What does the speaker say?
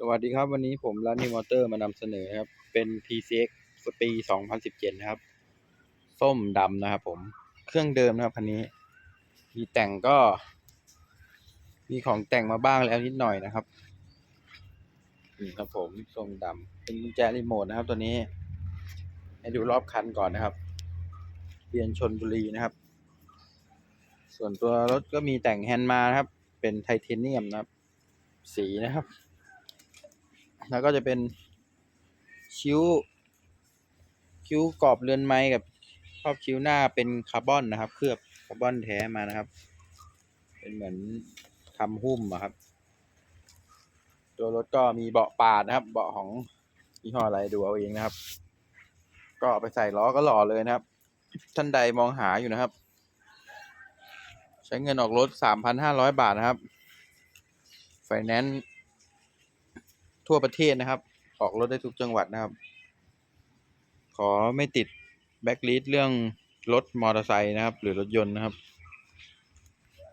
สวัสดีครับวันนี้ผมรันนี่มอเตอร์มานำเสนอนะครับ เป็น PCX ปี 2017 นะครับ ส้มดำนะครับผมเครื่องเดิมนะครับคันนี้ มีแต่งก็ มีของแต่งมาบ้างแล้วนิดหน่อยนะครับนี่ครับผมส้มดำเป็นกุญแจรีโมทนะครับตัวนี้ ให้ดูรอบคันก่อนนะครับเรียนชนบุรีนะครับ ส่วนตัวรถก็มีแต่งแฮนด์มานะครับ เป็นไทเทเนียมนะครับ สีนะครับ แล้วก็จะเป็นคิ้ว คิ้วกรอบเรือนไม้กับครอบคิ้วหน้าเป็นคาร์บอนนะครับ เคลือบคาร์บอนแท้มานะครับ เป็นเหมือนทำหุ้มอะครับ ตัวรถก็มีเบาะปาดนะครับ เบาะของยี่ห้ออะไรดูเอาเองนะครับ ก็ไปใส่ล้อก็หล่อเลยนะครับ ท่านใดมองหาอยู่นะครับ ใช้เงินออกรถสามพันห้าร้อยบาทนะครับไฟแนนซ์ ทั่วประเทศนะครับ ออกรถได้ทุกจังหวัดนะครับ ขอไม่ติดแบ็กลิสเรื่องรถมอเตอร์ไซค์นะครับ หรือรถยนต์นะครับ